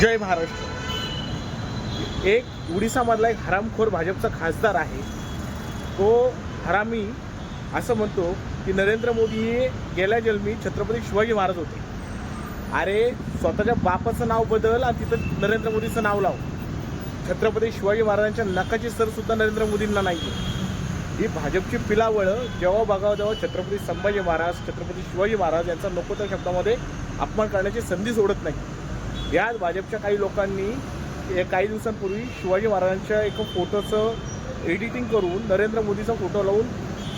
जय महाराष्ट्र. एक उडीसामधला एक हरामखोर भाजपचा खासदार आहे. तो हरामी असं म्हणतो की नरेंद्र मोदी हे गेल्या जन्मी छत्रपती शिवाजी महाराज होते. अरे स्वतःच्या बापाचं नाव बदल आणि तिथं नरेंद्र मोदीचं नाव लाव. छत्रपती शिवाजी महाराजांच्या नकाची सरसुद्धा नरेंद्र मोदींना नाही ही भाजपची पिलावळं जेव्हा बघावं तेव्हा छत्रपती संभाजी महाराज छत्रपती शिवाजी महाराज यांचा नको त्या शब्दामध्ये अपमान करण्याची संधी सोडत नाही. यात भाजपच्या काही लोकांनी काही दिवसांपूर्वी शिवाजी महाराजांच्या एका फोटोचं एडिटिंग करून नरेंद्र मोदीचा फोटो लावून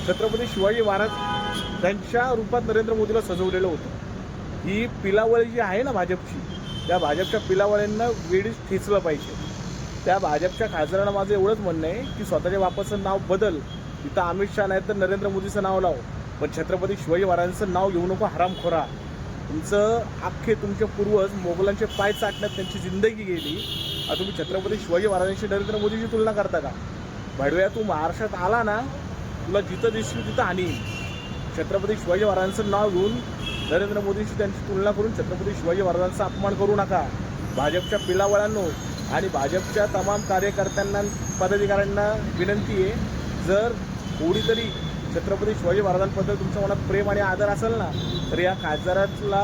छत्रपती शिवाजी महाराज त्यांच्या रूपात नरेंद्र मोदीला सजवलेलं होतं. ही पिलावळी जी आहे ना भाजपची त्या भाजपच्या पिलावळ्यांना वेळीच ठेचलं पाहिजे. त्या भाजपच्या खासदारांना माझं एवढंच म्हणणं आहे की स्वतःच्या बापाचं नाव बदल. तिथं अमित शहा नाही तर नरेंद्र मोदीचं नाव लाव. पण छत्रपती शिवाजी महाराजांचं नाव घेऊ नको हरामखोरा तुमचं अख्खे तुमचे पूर्वज मोगलांचे पाय चाटण्यात त्यांची जिंदगी गेली. आता तुम्ही छत्रपती शिवाजी महाराजांशी नरेंद्र मोदीची तुलना करता का? भाडव्या तू महाराष्ट्रात आला ना तुला जिथं दिसली तिथं हानी छत्रपती शिवाजी महाराजांचं नाव घेऊन नरेंद्र मोदींशी त्यांची तुलना करून छत्रपती शिवाजी महाराजांचा अपमान करू नका. भाजपच्या पिलावळांनो आणि भाजपच्या तमाम कार्यकर्त्यांना पदाधिकाऱ्यांना विनंती आहे जर थोडी तरी छत्रपती शिवाजी महाराजांबद्दल तुमच्या मनात प्रेम आणि आदर असेल ना तर या खासदाराला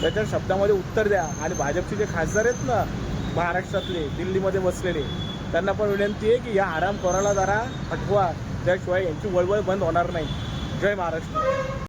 त्याच्या शब्दामध्ये उत्तर द्या. आणि भाजपचे जे खासदार आहेत ना महाराष्ट्रातले दिल्लीमध्ये बसलेले त्यांना पण विनंती आहे की या आराम कोराला जरा हटवा. त्याशिवाय यांची वळवळ बंद होणार नाही. जय महाराष्ट्र.